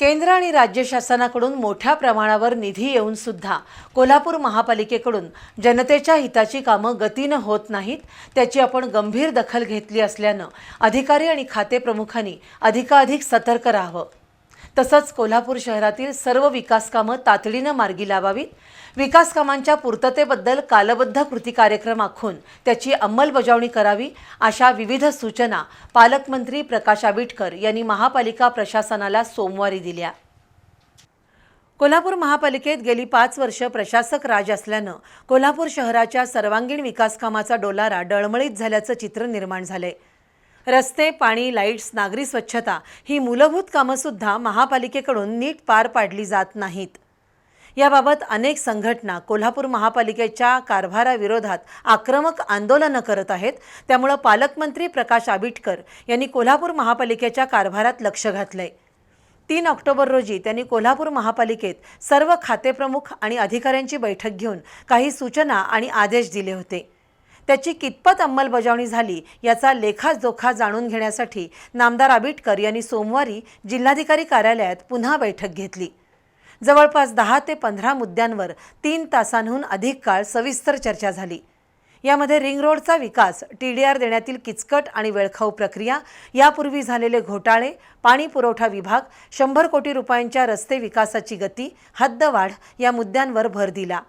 केंद्र आणि राज्य शासनाकडून मोठ्या प्रमाणावर निधी येऊन सुद्धा कोल्हापूर महापालिकेकडून जनतेच्या हिताची कामं गतीनं होत नाहीत त्याची आपण गंभीर दखल घेतली असल्यानं अधिकारी आणि खाते प्रमुखांनी अधिकाधिक सतर्क राहावं. तसंच कोल्हापूर शहरातील सर्व विकास कामं तातडीनं मार्गी लावावीत. विकास कामांच्या पूर्ततेबद्दल कालबद्ध कृती कार्यक्रम आखून त्याची अंमलबजावणी करावी अशा विविध सूचना पालकमंत्री प्रकाश आबिटकर यांनी महापालिका प्रशासनाला सोमवारी दिल्या. कोल्हापूर महापालिकेत गेली पाच वर्ष प्रशासक राज असल्यानं कोल्हापूर शहराच्या सर्वांगीण विकास कामाचा डोलारा डळमळीत झाल्याचं चित्र निर्माण झालंय. रस्ते पाणी लाईट्स नागरी स्वच्छता ही मूलभूत कामंसुद्धा महापालिकेकडून नीट पार पाडली जात नाहीत. याबाबत अनेक संघटना कोल्हापूर महापालिकेच्या कारभाराविरोधात आक्रमक आंदोलनं करत आहेत. त्यामुळं पालकमंत्री प्रकाश आबिटकर यांनी कोल्हापूर महापालिकेच्या कारभारात लक्ष घातलंय. तीन ऑक्टोबर रोजी त्यांनी कोल्हापूर महापालिकेत सर्व खातेप्रमुख आणि अधिकाऱ्यांची बैठक घेऊन काही सूचना आणि आदेश दिले होते. त्याची कितपत अंमलबजावणी झाली याचा लेखाजोखा जाणून घेण्यासाठी नामदार आबिटकर यांनी सोमवारी जिल्हाधिकारी कार्यालयात पुन्हा बैठक घेतली. जवळपास दहा ते पंधरा मुद्द्यांवर तीन तासांहून अधिक काळ सविस्तर चर्चा झाली. यामध्ये रिंग रोडचा विकास टी डी आर देण्यातील किचकट आणि वेळखाऊ प्रक्रिया यापूर्वी झालेले घोटाळे पाणी पुरवठा विभाग शंभर कोटी रुपयांच्या रस्ते विकासाची गती हद्दवाढ या मुद्द्यांवर भर दिला.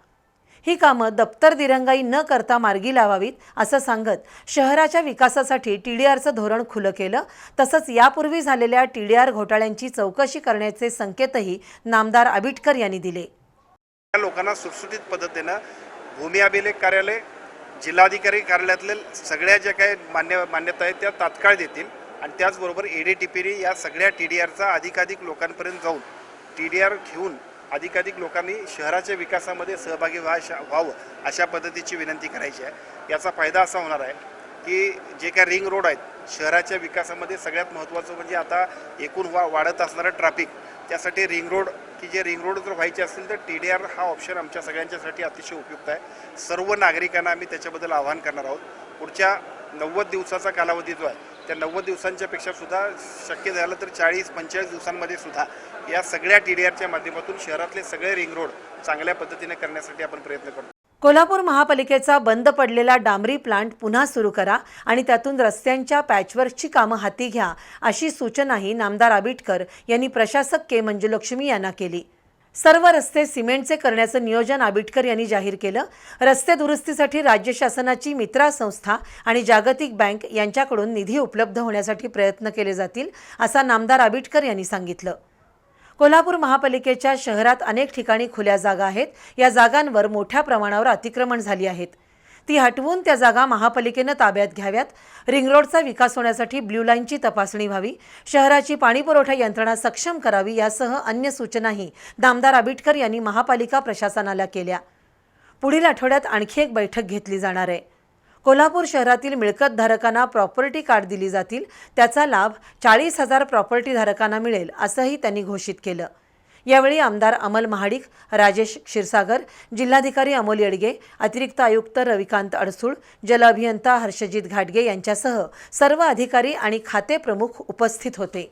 ही कामं दप्तर दिरंगाई न करता मार्गी लावावीत असं सांगत शहराच्या विकासासाठी टी डी आरचं धोरण खुलं केलं. तसंच यापूर्वी झालेल्या टी डी आर घोटाळ्यांची चौकशी करण्याचे संकेतही नामदार आबिटकर यांनी दिले. या लोकांना सुटसुटीत पद्धतीनं भूमी अभिलेख कार्यालय जिल्हाधिकारी कार्यालयातले सगळ्या ज्या काही मान्य मान्यता आहेत त्या तात्काळ देतील आणि त्याचबरोबर ए डी टी पी या सगळ्या टी डी आरचा अधिकाधिक लोकांपर्यंत जाऊन टी डी आर घेऊन अधिकाधिक लोकांनी शहराच्या विकासामध्ये सहभागी व्हा व्हावं अशा पद्धतीची विनंती करायची आहे. याचा फायदा असा होणार आहे की जे काय रिंग रोड आहेत शहराच्या विकासामध्ये सगळ्यात महत्त्वाचं म्हणजे आता एकूण वा वाढत असणारं ट्रॅफिक. त्यासाठी रिंग रोड की जे रिंग रोड जर व्हायचे असतील तर टी डी आर हा ऑप्शन आमच्या सगळ्यांच्यासाठी अतिशय उपयुक्त आहे. सर्व नागरिकांना आम्ही त्याच्याबद्दल आवाहन करणार आहोत. पुढच्या नव्वद दिवसाचा कालावधी जो आहे त्या नव्वद दिवसांच्यापेक्षा सुद्धा शक्य झालं तर चाळीस पंचेचाळीस दिवसांमध्ये सुद्धा या सगळ्या टी डी आरच्या माध्यमातून शहरातले सगळे रिंग रोड चांगल्या पद्धतीने करण्यासाठी आपण प्रयत्न करतो. कोल्हापूर महापालिकेचा बंद पडलेला डांबरी प्लांट पुन्हा सुरू करा आणि त्यातून रस्त्यांच्या पॅचवर्कची कामं हाती घ्या अशी सूचनाही नामदार आबिटकर यांनी प्रशासक के मंजुलक्ष्मी यांना केली. सर्व रस्ते सिमेंटचे करण्याचं नियोजन आबिटकर यांनी जाहीर केलं. रस्ते दुरुस्तीसाठी राज्य शासनाची मित्रा संस्था आणि जागतिक बँक यांच्याकडून निधी उपलब्ध होण्यासाठी प्रयत्न केले जातील असा नामदार आबिटकर यांनी सांगितलं. कोल्हापूर महापालिकेच्या शहरात अनेक ठिकाणी खुल्या जागा आहेत. या जागांवर मोठ्या प्रमाणावर अतिक्रमण झाली आहेत. ती हटवून त्या जागा महापालिकेनं ताब्यात घ्याव्यात. रिंग रोडचा विकास होण्यासाठी ब्ल्यू लाईनची तपासणी व्हावी. शहराची पाणीपुरवठा यंत्रणा सक्षम करावी यासह अन्य सूचनाही नामदार आबिटकर यांनी महापालिका प्रशासनाला केल्या. पुढील आठवड्यात आणखी एक बैठक घेतली जाणार आहे. कोल्हापूर शहरातील मिळकतधारकांना प्रॉपर्टी कार्ड दिली जातील. त्याचा लाभ चाळीस हजार प्रॉपर्टीधारकांना मिळेल असंही त्यांनी घोषित केलं. यावेळी आमदार अमल महाडिक राजेश क्षीरसागर जिल्हाधिकारी अमोल येडगे अतिरिक्त आयुक्त रविकांत अडसूळ जल अभियंता हर्षजित घाटगे यांच्यासह सर्व अधिकारी आणि खाते प्रमुख उपस्थित होते.